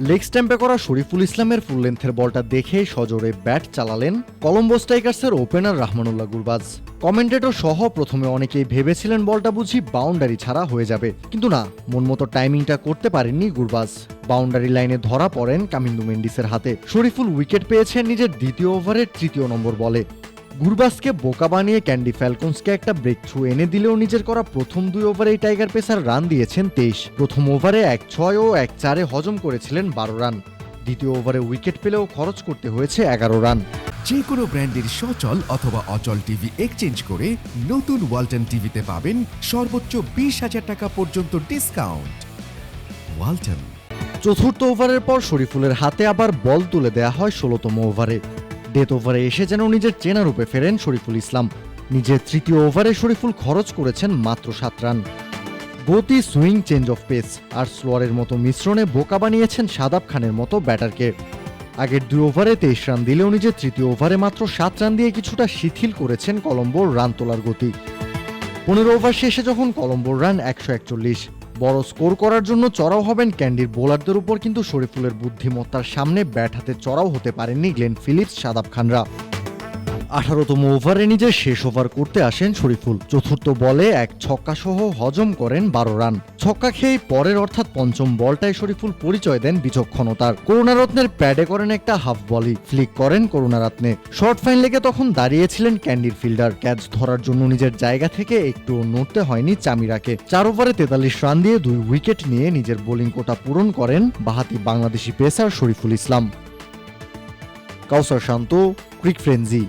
Leg স্ট্যাম্পে করা শরীফুল ইসলামের ফুল লেন্থের বলটা দেখে সজোরে ব্যাট চালালেন কলম্বো স্ট্রাইকার্সের ওপেনার রাহমানুল্লাহ গুরবাজ। কমেন্টেটর সহ প্রথমে অনেকেই ভেবেছিলেন বলটা বুঝি বাউন্ডারি ছাড়া হয়ে যাবে। কিন্তু না, মন মতো টাইমিংটা করতে পারেননি গুরবাজ। বাউন্ডারি লাইনে ধরা পড়েন কামিন্দু মেন্ডিসের হাতে। শরীফুল উইকেট পেয়েছেন নিজের দ্বিতীয় ওভারের তৃতীয় নম্বর বলে। গুরবাসকে বোকা বানিয়ে ক্যান্ডি ফ্যালকনসকে একটা ব্রেক থ্রু এনে দিলেও নিজের করা প্রথম দুই ওভারেই টাইগার পেসার রান দিয়েছেন তেইশ। প্রথম ওভারে এক ছয় ও এক চারে হজম করেছিলেন বারো রান। দ্বিতীয় ওভারে উইকেট পেলেও খরচ করতে হয়েছে এগারো রান। যে কোনো ব্র্যান্ডের সচল অথবা অচল টিভি এক্সচেঞ্জ করে নতুন ওয়ালটন টিভিতে পাবেন সর্বোচ্চ বিশ হাজার টাকা পর্যন্ত ডিসকাউন্ট ওয়ালটন। চতুর্থ ওভারের পর শরীফুলের হাতে আবার বল তুলে দেয়া হয় ষোলোতম ওভারে। ডেথ ওভারে এসে যেন নিজের চেনা রূপে ফেরেন শরীফুল ইসলাম। নিজের তৃতীয় ওভারে শরীফুল খরচ করেছেন মাত্র সাত রান। গতি সুইং চেঞ্জ অফ পেস আর স্লোয়ারের মতো মিশ্রণে বোকা বানিয়েছেন সাদাব খানের মতো ব্যাটারকে। আগের দুই ওভারে তেইশ রান দিলেও নিজের তৃতীয় ওভারে মাত্র সাত রান দিয়ে কিছুটা শিথিল করেছেন কলম্বোর রান তোলার গতি। পনেরো ওভার শেষে যখন কলম্বোর রান একশো একচল্লিশ বড় স্কোর করার জন্য চড়াও হবেন ক্যান্ডির বোলারদের উপর, কিন্তু শরীফুলের বুদ্ধিমত্তার সামনে ব্যাট হাতে চড়াও হতে পারেননি গ্লেন ফিলিপস, সাদাব খানরা। আঠারোতম ওভারে নিজের শেষ ওভার করতে আসেন শরীফুল। চতুর্থ বলে এক ছক্কা সহ হজম করেন বারো রান। ছক্কা খেয়ে পরের অর্থাৎ পঞ্চম বলটায় শরীফুল পরিচয় দেন বিচক্ষণতার। করুণারত্নের প্যাডে করেন একটা হাফ বলি। ফ্লিক করেন করুণারত্নে। শর্ট ফাইন লেগে তখন দাঁড়িয়েছিলেন ক্যান্ডির ফিল্ডার। ক্যাচ ধরার জন্য নিজের জায়গা থেকে একটু নড়তে হয়নি চামিরাকে। চার ওভারে তেতাল্লিশ রান দিয়ে দুই উইকেট নিয়ে নিজের বোলিং কোটা পূরণ করেন বাহাতি Bangladeshi pacer Shoriful Islam. Kawsar Shanto, cric frenzy